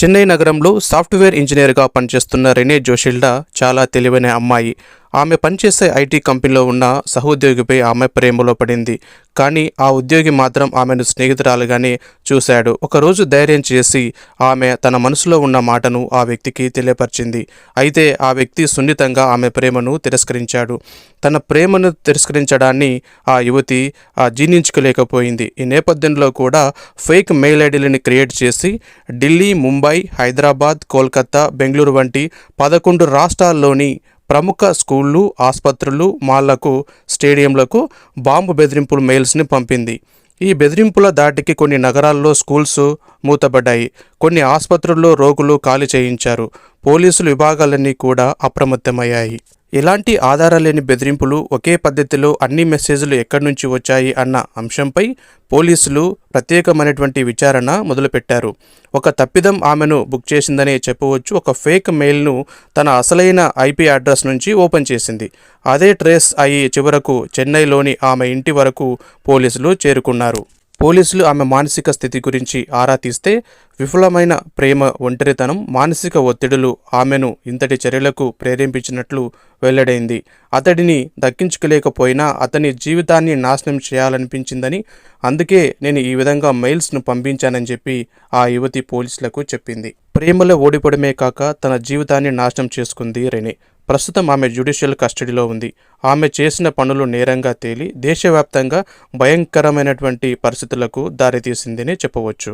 చెన్నై నగరంలో సాఫ్ట్వేర్ ఇంజనీర్గా పనిచేస్తున్న రెనే జోషిల్డా చాలా తెలివైన అమ్మాయి. ఆమె పనిచేసే ఐటీ కంపెనీలో ఉన్న సహోద్యోగిపై ఆమె ప్రేమలో పడింది. కానీ ఆ ఉద్యోగి మాత్రం ఆమెను స్నేహితురాలుగానే చూశాడు. ఒకరోజు ధైర్యం చేసి ఆమె తన మనసులో ఉన్న మాటను ఆ వ్యక్తికి తెలియపరిచింది. అయితే ఆ వ్యక్తి సున్నితంగా ఆమె ప్రేమను తిరస్కరించాడు. తన ప్రేమను తిరస్కరించడాన్ని ఆ యువతి జీర్ణించుకోలేకపోయింది. ఈ నేపథ్యంలో కూడా ఫేక్ మెయిల్ ఐడీలను క్రియేట్ చేసి ఢిల్లీ ముంబై హైదరాబాద్ కోల్కతా బెంగళూరు వంటి పదకొండు రాష్ట్రాల్లోని ప్రముఖ స్కూళ్ళు ఆసుపత్రులు మాళ్ళకు స్టేడియంలకు బాంబు బెదిరింపుల మెయిల్స్ని పంపింది. ఈ బెదిరింపుల దాటికి కొన్ని నగరాల్లో స్కూల్స్ మూతబడ్డాయి కొన్ని ఆసుపత్రుల్లో రోగులు ఖాళీ చేయించారు. పోలీసులు విభాగాలన్నీ కూడా అప్రమత్తమయ్యాయి. ఇలాంటి ఆధారాలేని బెదిరింపులు ఒకే పద్ధతిలో అన్ని మెసేజ్లు ఎక్కడి నుంచి వచ్చాయి అన్న అంశంపై పోలీసులు ప్రత్యేకమైనటువంటి విచారణ మొదలుపెట్టారు. ఒక తప్పిదం ఆమెను బుక్ చేసిందనే చెప్పవచ్చు. ఒక ఫేక్ మెయిల్ను తన అసలైన ఐపీ అడ్రస్ నుంచి ఓపెన్ చేసింది. అదే ట్రేస్ అయ్యి చివరకు చెన్నైలోని ఆమె ఇంటి వరకు పోలీసులు చేరుకున్నారు. పోలీసులు ఆమె మానసిక స్థితి గురించి ఆరా తీస్తే విఫలమైన ప్రేమ ఒంటరితనం మానసిక ఒత్తిడులు ఆమెను ఇంతటి చర్యలకు ప్రేరేపించినట్లు వెల్లడైంది. అతడిని దక్కించుకోలేకపోయినా అతని జీవితాన్ని నాశనం చేయాలనిపించిందని అందుకే నేను ఈ విధంగా మెయిల్స్ను పంపించానని చెప్పి ఆ యువతి పోలీసులకు చెప్పింది. ప్రేమలో ఓడిపోవడమే కాక తన జీవితాన్ని నాశనం చేసుకుంది రెనే. ప్రస్తుతం ఆమె జ్యుడిషియల్ కస్టడీలో ఉంది. ఆమె చేసిన పనులు నేరంగా తేలి దేశవ్యాప్తంగా భయంకరమైనటువంటి పరిస్థితులకు దారితీసిందని చెప్పవచ్చు.